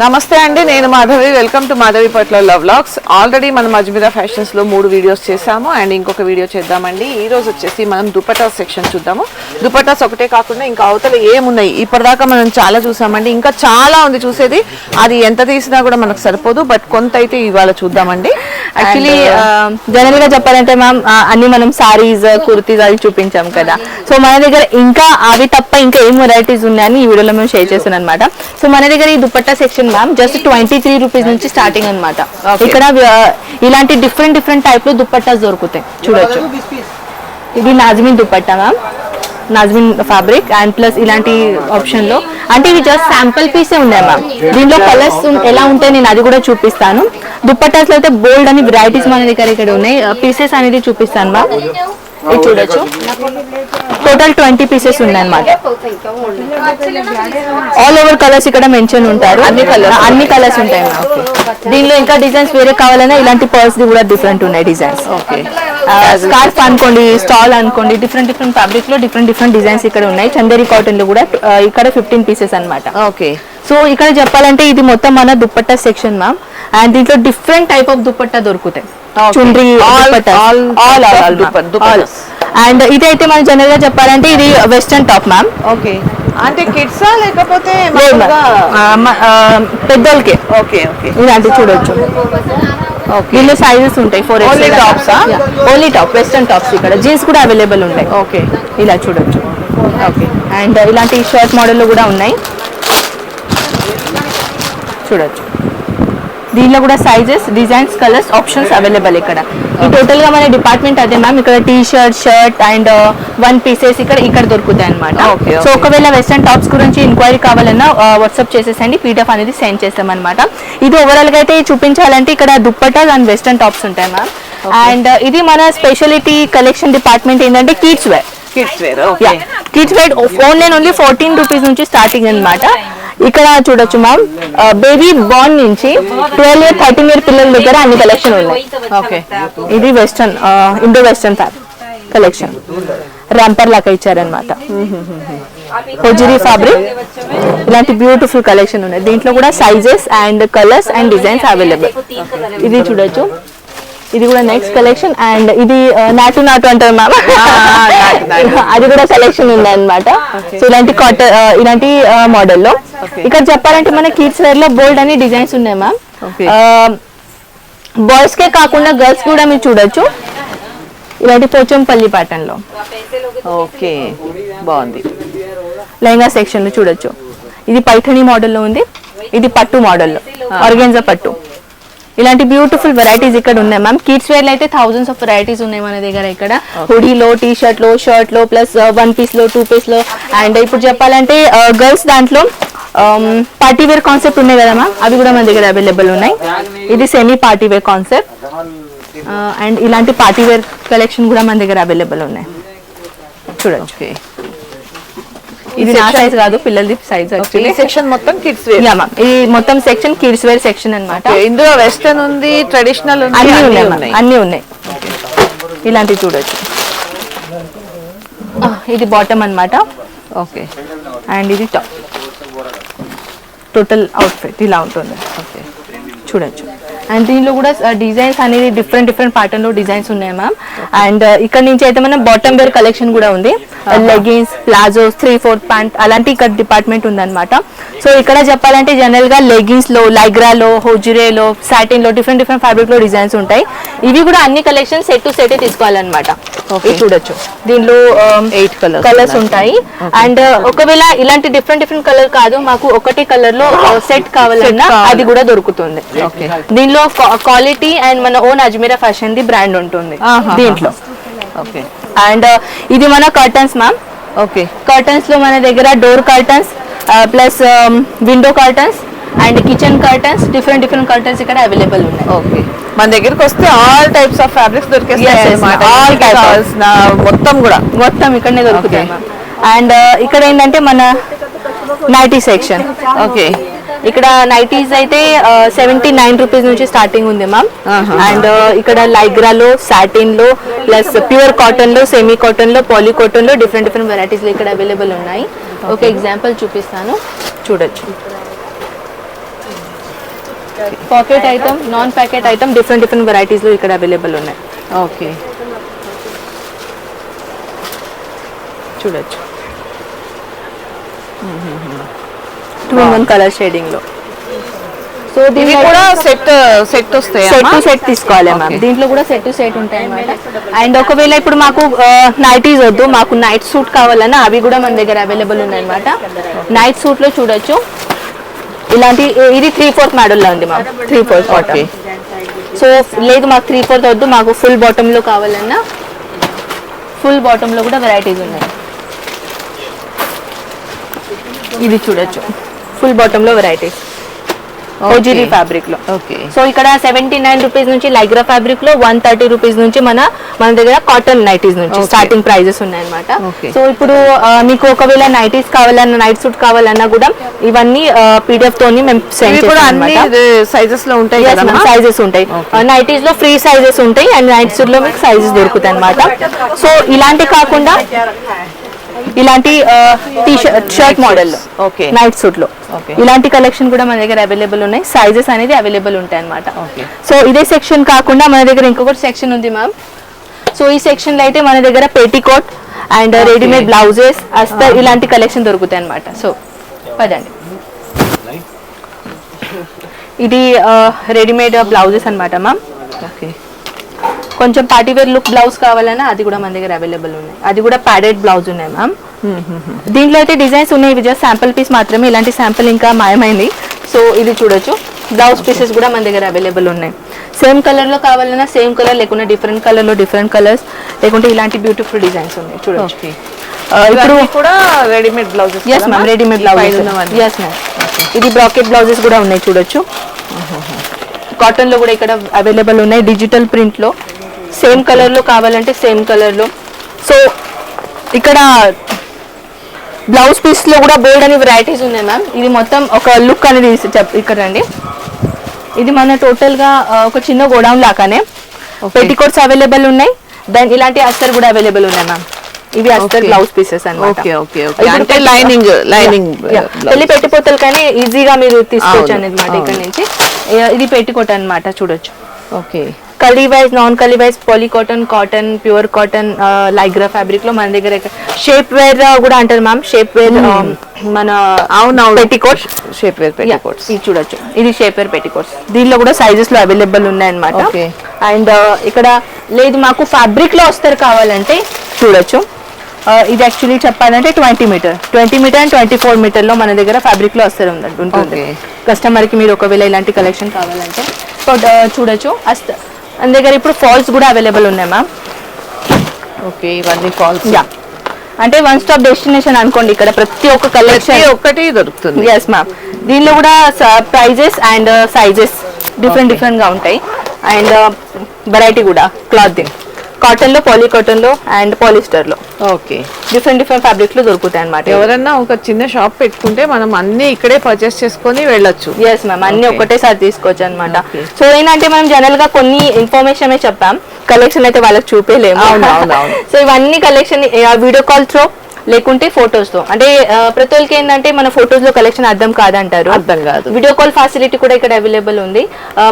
నమస్తే అండి నేను మాధవి. వెల్కమ్ టు మాధవి పట్ల లవ్ లాగ్స్ ఆల్రెడీ మనం అజ్మీరా ఫ్యాషన్స్లో మూడు వీడియోస్ చేసాము అండ్ ఇంకొక వీడియో చేద్దామండి. ఈ రోజు వచ్చేసి మనం దుపటాస్ సెక్షన్ చూద్దాము. దుపటాస్ ఒకటే కాకుండా ఇంకా అవతల ఏమున్నాయి? ఇప్పటిదాకా మనం చాలా చూసామండి. ఇంకా చాలా ఉంది చూసేది. అది ఎంత తీసినా కూడా మనకు సరిపోదు. బట్ కొంత అయితే ఇవాళ చూద్దామండి. యాక్చువల్లీ జనరల్గా చెప్పాలంటే మ్యామ్ అన్ని మనం సారీస్ కుర్తీస్ అవి చూపించాం కదా. సో మన దగ్గర ఇంకా అవి తప్ప ఇంకా ఏం వెరైటీస్ ఉన్నాయని ఈ వీడియోలో మేము షేర్ చేస్తున్నాం అనమాట సో మన దగ్గర ఈ dupatta section ma'am just twenty three rupees నుంచి స్టార్టింగ్ అనమాట ఇక్కడ ఇలాంటి డిఫరెంట్ డిఫరెంట్ టైప్లో దుపట్టాస్ దొరుకుతాయి. చూడొచ్చు. ఇది nazmin dupatta ma'am nazmin fabric and plus ఇలాంటి ఆప్షన్లో. అంటే ఇవి జస్ట్ శాంపుల్ పీసే ఉన్నాయి మ్యామ్ దీంట్లో కలర్స్ ఎలా ఉంటాయి నేను అది కూడా చూపిస్తాను. దుప్పట్టాస్లో అయితే బోల్డ్ అని వెరైటీస్ మన దగ్గర ఇక్కడ ఉన్నాయి. Uh, పీసెస్ అనేది చూపిస్తాను మ్యామ్ ఇది చూడొచ్చు. టోటల్ ట్వంటీ పీసెస్ ఉన్నాయి అన్నమాట ఆల్ ఓవర్ కలర్స్ ఇక్కడ మెన్షన్ ఉంటారు. అన్ని కలర్స్ అన్ని కలర్స్ ఉంటాయి దీనిలో ఇంకా డిజైన్స్ వేరే కావాలన్నా ఇలాంటి పర్స్ కూడా డిఫరెంట్ ఉన్నాయి డిజైన్స్ ఓకే. స్కార్ఫ్ అనుకోండి స్టాల్ అనుకోండి డిఫరెంట్ డిఫరెంట్ ఫ్యాబ్రిక్లో డిఫరెంట్ డిఫరెంట్ డిజైన్స్ ఇక్కడ ఉన్నాయి. చందేరి కాటన్లో కూడా ఇక్కడ ఫిఫ్టీన్ పీసెస్ అన్నమాట. ఓకే. సో ఇక్కడ చెప్పాలంటే ఇది మొత్తం మన దుప్పట్టా సెక్షన్ మ్యామ్ అండ్ దీంట్లో డిఫరెంట్ టైప్ ఆఫ్ దుప్పట్టా దొరుకుతాయి. చుండ్రి. అండ్ ఇదైతే మనం జనరల్గా చెప్పాలంటే ఇది వెస్టర్న్ టాప్ మ్యామ్ ఓకే అంటే కిడ్సా లేకపోతే పెద్దోళ్ళకి. ఓకే ఓకే ఇలాంటి చూడొచ్చు. దీనిలో సైజెస్ ఉంటాయి ఫోర్ tops ఆ? ఓన్లీ టాప్ వెస్టర్న్ టాప్స్ ఇక్కడ. జీన్స్ కూడా అవైలబుల్ ఉంటాయి. ఓకే ఇలా చూడొచ్చు. ఓకే అండ్ ఇలాంటి షర్ట్ మోడల్లో కూడా ఉన్నాయి. చూడొచ్చు. దీనిలో కూడా sizes designs colours options available ఇక్కడ. ఈ టోటల్గా మన డిపార్ట్మెంట్ అదే మ్యామ్ ఇక్కడ T shirt shirt and one pieces ఇక్కడ ఇక్కడ దొరుకుతాయి అనమాట సో. ఒకవేళ వెస్టర్న్ టాప్స్ గురించి ఎంక్వైరీ కావాలన్నా వాట్సాప్ చేసేసండి. పీడిఎఫ్ అనేది సెండ్ చేస్తాం అనమాట ఇది ఓవరాల్గా అయితే చూపించాలంటే ఇక్కడ దుప్పటాస్ అండ్ వెస్టర్న్ టాప్స్ ఉంటాయి మ్యామ్ అండ్ ఇది మన స్పెషాలిటీ కలెక్షన్ డిపార్ట్మెంట్ ఏంటంటే kids wear kids wear okay kids wait only only fourteen rupees నుంచి స్టార్టింగ్ అన్నమాట. ఇక్కడ చూడొచ్చు మ్యామ్ బేబీ బార్న్ నుంచి ట్వెల్వ్ ఇయర్ థర్టీన్ ఇయర్ పిల్లల దగ్గర అన్ని కలెక్షన్ ఉన్నాయి. ఓకే ఇది western Indo western fab collection romper లాగా ఇచ్చారనమాట హొజరీ ఫ్యాబ్రిక్ ఇలాంటి బ్యూటిఫుల్ కలెక్షన్ ఉన్నాయి. దీంట్లో కూడా sizes and colours and designs available ఇది చూడొచ్చు. ఇది కూడా నెక్స్ట్ కలెక్షన్ అండ్ ఇది ఆ, నాటు నాటు అంటారు మ్యామ్. అది కూడా కలెక్షన్ ఉంది అనమాట సో ఇలాంటి కాటన్ ఇలాంటి మోడల్లో Okay. ఇక్కడ చెప్పాలంటే మన కిడ్స్ వేర్లో బోల్డ్ అని డిజైన్స్ ఉన్నాయి మ్యామ్. బాయ్స్ కే కాకుండా గర్ల్స్ కూడా మీరు చూడొచ్చు. ఇలాంటి పోచంపల్లి ప్యాటర్న్లో. ఓకే బాగుంది. లెహంగా సెక్షన్లో చూడొచ్చు. ఇది పైథని మోడల్లో ఉంది. ఇది పట్టు మోడల్లో ఆర్గెన్జా పట్టు. ఇలాంటి బ్యూటిఫుల్ వెరైటీస్ ఇక్కడ ఉన్నాయి. మ్యామ్ కిడ్స్ వేర్ అయితే థౌసండ్స్ ఆఫ్ వెరైటీస్ ఉన్నాయి మన దగ్గర ఇక్కడ. హుడీలో టీ షర్ట్లో షర్ట్లో ప్లస్ వన్ పీస్లో టూ పీస్లో. అండ్ ఇప్పుడు చెప్పాలంటే గర్ల్స్ దాంట్లో పార్టీ వేర్ కాన్సెప్ట్ ఉన్నాయి కదా మ్యామ్ అవి కూడా మన దగ్గర అవైలబుల్ ఉన్నాయి. ఇది semi party wear concept and ఇలాంటి పార్టీ వేర్ కలెక్షన్ కూడా మన దగ్గర అవైలబుల్ ఉన్నాయి. చూడొచ్చు ఓకే ఇది నా సైజ్ కాదు పిల్లలది సైజ్ ఈ సెక్షన్ మొత్తం కిడ్స్ వేర్ ఈ మొత్తం సెక్షన్ కిడ్స్ వేర్ సెక్షన్ అన్నమాట. ఇందులో వెస్టర్న్ ఉంది ట్రెడిషనల్ అన్ని ఉన్నాయి అన్ని ఉన్నాయి. ఇలాంటివి చూడొచ్చు. ఆ, ఇది బాటమ్ అన్నమాట. ఓకే అండ్ ఇది టాప్ టోటల్ అవుట్ఫిట్ ఇలా ఉంటుంది. ఓకే చూడొచ్చు. అండ్ దీనిలో కూడా డిజైన్స్ అనేది డిఫరెంట్ డిఫరెంట్ ప్యాటర్న్లో డిజైన్స్ ఉన్నాయి మ్యామ్ అండ్ ఇక్కడ నుంచి అయితే మనం బాటమ్ వేర్ కలెక్షన్ కూడా ఉంది. Leggings palazzos three fourth pant అలాంటి ఇక్కడ డిపార్ట్మెంట్ ఉందన్నమాట. సో ఇక్కడ చెప్పాలంటే జనరల్గా లెగిన్స్లో లైగ్రాలో హోజురేలో సాటిన్లో డిఫరెంట్ డిఫరెంట్ ఫ్యాబ్రిక్లో డిజైన్స్ ఉంటాయి. ఇవి కూడా అన్ని కలెక్షన్ సెట్ టు సెట్ తీసుకోవాలన్నమాట. చూడొచ్చు. దీనిలో Eight colours కలర్స్. ఉంటాయి. అండ్ ఒకవేళ ఇలాంటి డిఫరెంట్ డిఫరెంట్ కలర్ కాదు మాకు ఒకటే కలర్లో సెట్ కావాలన్నా కావాలి. అది కూడా దొరుకుతుంది. ఓకే దీనిలో క్వాలిటీ అండ్ మన own Ajmera fashion the brand ఉంటుంది. దీంట్లో. ఓకే. అండ్ ఇది మన కర్టన్స్ మ్యామ్ ఓకే. కర్టన్స్లో మన దగ్గర door curtains plus window curtains and kitchen curtains different different curtains ఇక్కడ అవైలబుల్ ఉన్నాయి. ఓకే. మన దగ్గరికి వస్తే ఆల్ టైప్స్ ఆఫ్ ఫ్యాబ్రిక్స్ దొరికేస్తాయి మొత్తం కూడా. మొత్తం ఇక్కడనే దొరుకుతాయి అండ్ ఇక్కడ ఏంటంటే మన నైటీ సెక్షన్ ఓకే. ఇక్కడ నైటీస్ అయితే సెవెంటీ నైన్ రూపీస్ నుంచి స్టార్టింగ్ ఉంది మ్యామ్. అండ్ ఇక్కడ లైగ్రాలో సాటిన్లో ప్లస్ ప్యూర్ కాటన్లో సెమీ కాటన్లో పాలీ కాటన్లో డిఫరెంట్ డిఫరెంట్ వెరైటీస్ ఇక్కడ అవైలబుల్ ఉన్నాయి. ఒక ఎగ్జాంపుల్ చూపిస్తాను. చూడొచ్చు. Packet item non packet item different different వెరైటీస్లో ఇక్కడ అవైలబుల్ ఉన్నాయి. ఓకే చూడొచ్చు. టూ ఇన్ వన్ కలర్ షేడింగ్లో. సో దీని కూడా సెట్ సెట్ వస్తాయి సెట్ టు సెట్ తీసుకోవాలి మ్యామ్. దీంట్లో కూడా సెట్ టు సెట్ ఉంటాయి అన్నమాట. అండ్ ఒకవేళ ఇప్పుడు మాకు నైటీస్ వద్దు మాకు నైట్ సూట్ కావాలన్నా అవి కూడా మన దగ్గర అవైలబుల్ ఉన్నాయన్నమాట నైట్ సూట్లో చూడొచ్చు. ఇలాంటి ఇది త్రీ ఫోర్త్ మోడల్లో ఉంది ma'am three fourth bottom so లేదు మాకు త్రీ ఫోర్త్ వద్దు మాకు ఫుల్ బాటమ్లో కావాలన్నా ఫుల్ బాటమ్లో కూడా వెరైటీస్ ఉన్నాయి. ఇది చూడొచ్చు. ఫుల్ బాటమ్లో వెరైటీస్ ఓజిరి ఫ్యాబ్రిక్లో ఓకే సో ఇక్కడ సెవెంటీ నైన్ రూపీస్ నుంచి లైగ్రా ఫ్యాబ్రిక్లో వన్ థర్టీ రూపీస్ నుంచి మన మన దగ్గర కాటన్ నైటీస్ నుంచి. స్టార్టింగ్ ప్రైజెస్ ఉన్నాయన్నమాట. సో ఇప్పుడు మీకు ఒకవేళ నైటీస్ కావాలన్నా నైట్ సూట్ కావాలన్నా కూడా ఇవన్నీ పీడిఎఫ్ తోని మేము సెండ్ సైజెస్లో ఉంటాయి కదా సైజెస్ ఉంటాయి. నైటీస్లో ఫ్రీ సైజెస్ ఉంటాయి అండ్ నైట్ సూట్లో మీకు సైజెస్ దొరుకుతాయి అనమాట సో ఇలాంటి కాకుండా ఇలాంటి టీ షర్ట్ మోడల్. నైట్ సూట్లో. ఇలాంటి కలెక్షన్ కూడా మన దగ్గర అవైలబుల్ ఉన్నాయి. సైజెస్ అనేది అవైలబుల్ ఉంటాయి అనమాట. సో ఇదే సెక్షన్ కాకుండా మన దగ్గర ఇంకొకటి సెక్షన్ ఉంది మ్యామ్ సో ఈ సెక్షన్లో అయితే మన దగ్గర పేటికోట్ అండ్ రెడీమేడ్ బ్లౌజెస్ అస్తర్ ఇలాంటి కలెక్షన్ దొరుకుతాయి అనమాట సో పదండి. ఇది రెడీమేడ్ బ్లౌజెస్ అన్నమాట మ్యామ్ కొంచెం పార్టీ వేర్ లుక్ బ్లౌజ్ కావాలన్నా అది కూడా మన దగ్గర అవైలబుల్ ఉన్నాయి. అది కూడా ప్యాడెడ్ బ్లౌజ్ ఉన్నాయి మ్యామ్. దీంట్లో అయితే డిజైన్స్ ఉన్నాయి ఇవి జస్ట్ శాంపుల్ పీస్ మాత్రమే ఇలాంటి శాంపుల్ ఇంకా మాయమైంది. సో ఇది చూడొచ్చు. బ్లౌజ్ పీసెస్ కూడా మన దగ్గర అవైలబుల్ ఉన్నాయి. సేమ్ కలర్లో కావాలన్నా సేమ్ కలర్ లేకుంటే డిఫరెంట్ కలర్లో డిఫరెంట్ కలర్స్ లేకుంటే ఇలాంటి బ్యూటిఫుల్ డిజైన్స్ ఉన్నాయి. చూడొచ్చు. ఇప్పుడు కూడా readymade blouses yes ma'am? Readymade blouses. Yes ma'am ఇది బ్రాకెట్ బ్లౌజెస్ కూడా ఉన్నాయి చూడొచ్చు. కాటన్లో కూడా ఇక్కడ అవైలబుల్ ఉన్నాయి డిజిటల్ ప్రింట్లో సేమ్ కలర్లో కావాలంటే సేమ్ కలర్లో సో ఇక్కడ బ్లౌజ్ పీస్లో కూడా బోల్డ్ అని వెరైటీస్ ఉన్నాయి మ్యామ్. ఇది మొత్తం ఒక లుక్ అనేది ఇక్కడ రండి. ఇది మన టోటల్గా ఆ, ఒక చిన్న గోడౌన్ లాగానే. పెట్టికోట్స్ అవైలబుల్ ఉన్నాయి. దెన్ ఇలాంటి అస్తర్ కూడా అవైలబుల్ ఉన్నాయి మ్యామ్. ఇవి అస్తర్. బ్లౌజ్ పీసెస్ అన్నమాట. Okay okay okay. ఇప్పుడు అంటే లైనింగ్ లైనింగ్ Yeah. పెళ్ళి పెట్టిపోతలు కానీ ఈజీగా మీరు తీసుకోవచ్చు అవును, అనమాట ఇక్కడ. నుంచి. ఇది పెట్టికోట్ అన్నమాట చూడొచ్చు. ఓకే. కలీ wise non కలీ wise poly cotton cotton pure cotton lycra ఫ్యాబ్రిక్లో మన దగ్గర షేప్ వేర్ కూడా అంటారు మ్యామ్ షేప్ వేర్ మన అవునవును. పెట్టికోట్ షేప్ వేర్ పెట్టికోట్స్ ఇది చూడొచ్చు. ఇది షేప్ వేర్ పెట్టికోట్స్ దీనిలో కూడా సైజెస్లో అవైలబుల్ ఉన్నాయన్నమాట. అండ్ ఇక్కడ లేదు మాకు ఫ్యాబ్రిక్లో వస్తారు కావాలంటే చూడొచ్చు. Uh, ఇది యాక్చువల్లీ చెప్పాలంటే twenty metre twenty metre and twenty four మీటర్లో మన దగ్గర ఫ్యాబ్రిక్లో వస్తారు ఉంటుంది Okay. కస్టమర్కి మీరు ఒకవేళ ఇలాంటి కలెక్షన్ కావాలంటే సో చూడొచ్చు. అస్త మన దగ్గర ఇప్పుడు ఫాల్స్ కూడా అవైలబుల్ ఉన్నాయి మ్యామ్ ఓకే ఇవన్నీ ఫాల్స్ యా అంటే వన్ స్టాప్ డెస్టినేషన్ అనుకోండి ఇక్కడ ప్రతి ఒక్క కలెక్షన్ ఒక్కటి దొరుకుతుంది. ఎస్ మ్యామ్ దీనిలో కూడా ప్రైజెస్ అండ్ సైజెస్ డిఫరెంట్ డిఫరెంట్గా ఉంటాయి. అండ్ వెరైటీ కూడా క్లాత్ కాటన్లో పాలీ కాటన్లో అండ్ పాలిస్టర్లో ఓకే డిఫరెంట్ డిఫరెంట్ ఫ్యాబ్రిక్లో దొరుకుతాయి అనమాట ఎవరన్నా ఒక చిన్న షాప్ పెట్టుకుంటే మనం అన్ని ఇక్కడే పర్చేస్ చేసుకొని వెళ్ళొచ్చు. ఎస్ మ్యామ్ అన్ని. ఒకటేసారి తీసుకోవచ్చు అనమాట. సో ఏంటంటే మనం జనరల్గా కొన్ని ఇన్ఫర్మేషన్ చెప్పాం కలెక్షన్ అయితే వాళ్ళకి చూపేలేము. సో ఇవన్నీ కలెక్షన్ వీడియో కాల్ త్రో లేకుంటే ఫొటోస్తో. అంటే ప్రతి ఒక్కరికి ఏంటంటే మన ఫొటోస్లో కలెక్షన్ అర్థం కాదంటారు. అర్థం కాదు. వీడియో కాల్ ఫెసిలిటీ కూడా ఇక్కడ అవైలబుల్ ఉంది.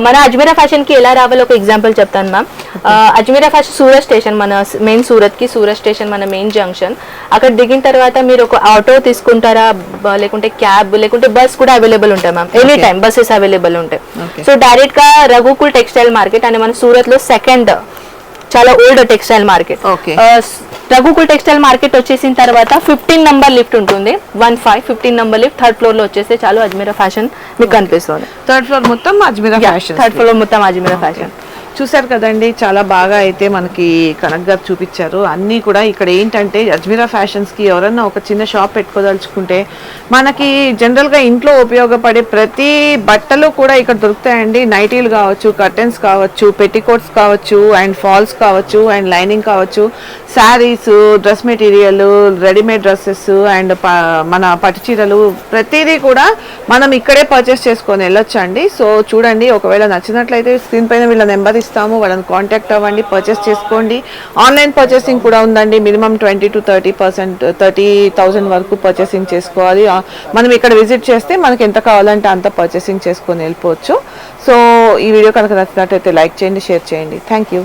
మన అజ్మీరా ఫ్యాషన్కి ఎలా రావాలో ఒక ఎగ్జాంపుల్ చెప్తాను ma'am Ajmera fashion Surat station మన మెయిన్ సూరత్కి సూరత్ స్టేషన్ మన మెయిన్ జంక్షన్ అక్కడ దిగిన తర్వాత మీరు ఒక ఆటో తీసుకుంటారా? లేకుంటే క్యాబ్ లేకుంటే బస్ కూడా అవైలబుల్ ఉంటాయి ma'am any time buses available ఉంటాయి. సో డైరెక్ట్గా రఘుకుల్ టెక్స్టైల్ మార్కెట్ అని మన సూరత్లో సెకండ్ చాలా old textile market. Raghukul textile market వచ్చేసిన తర్వాత ఫిఫ్టీన్ నంబర్ లిఫ్ట్ ఉంటుంది. One five fifteen number lift third ఫ్లోర్లో వచ్చేస్తే చాలు అజ్మీరా ఫ్యాషన్ మీకు కనిపిస్తుంది థర్డ్ ఫ్లోర్ మొత్తం అజ్మీరా ఫ్యాషన్ థర్డ్ ఫ్లోర్ మొత్తం అజ్మీరా ఫ్యాషన్ చూశారు కదండి చాలా బాగా అయితే మనకి కనక్ గారు చూపించారు. అన్నీ కూడా ఇక్కడ ఏంటంటే అజ్మీరా ఫ్యాషన్స్కి ఎవరన్నా ఒక చిన్న షాప్ పెట్టుకోదలుచుకుంటే మనకి జనరల్గా ఇంట్లో ఉపయోగపడే ప్రతి బట్టలు కూడా ఇక్కడ దొరుకుతాయండి. నైటీలు కావచ్చు కర్టెన్స్ కావచ్చు పెట్టికోట్స్ కావచ్చు అండ్ ఫాల్స్ కావచ్చు అండ్ లైనింగ్ కావచ్చు. Saris dress material readymade dresses and మన పట్టు చీరలు ప్రతిదీ కూడా మనం ఇక్కడే పర్చేస్ చేసుకొని వెళ్ళొచ్చు అండి సో చూడండి ఒకవేళ నచ్చినట్లయితే స్క్రీన్ పైన వీళ్ళ నెంబర్ ఇస్తాము. వాళ్ళని కాంటాక్ట్ అవ్వండి పర్చేస్ చేసుకోండి. ఆన్లైన్ పర్చేసింగ్ కూడా ఉందండి. Minimum twenty to thirty percent thirty thousand వరకు పర్చేసింగ్ చేసుకోవాలి. మనం ఇక్కడ విజిట్ చేస్తే మనకి ఎంత కావాలంటే అంత పర్చేసింగ్ చేసుకొని వెళ్ళిపోవచ్చు. సో ఈ వీడియో కనుక నచ్చినట్లయితే లైక్ చేయండి షేర్ చేయండి. Thank you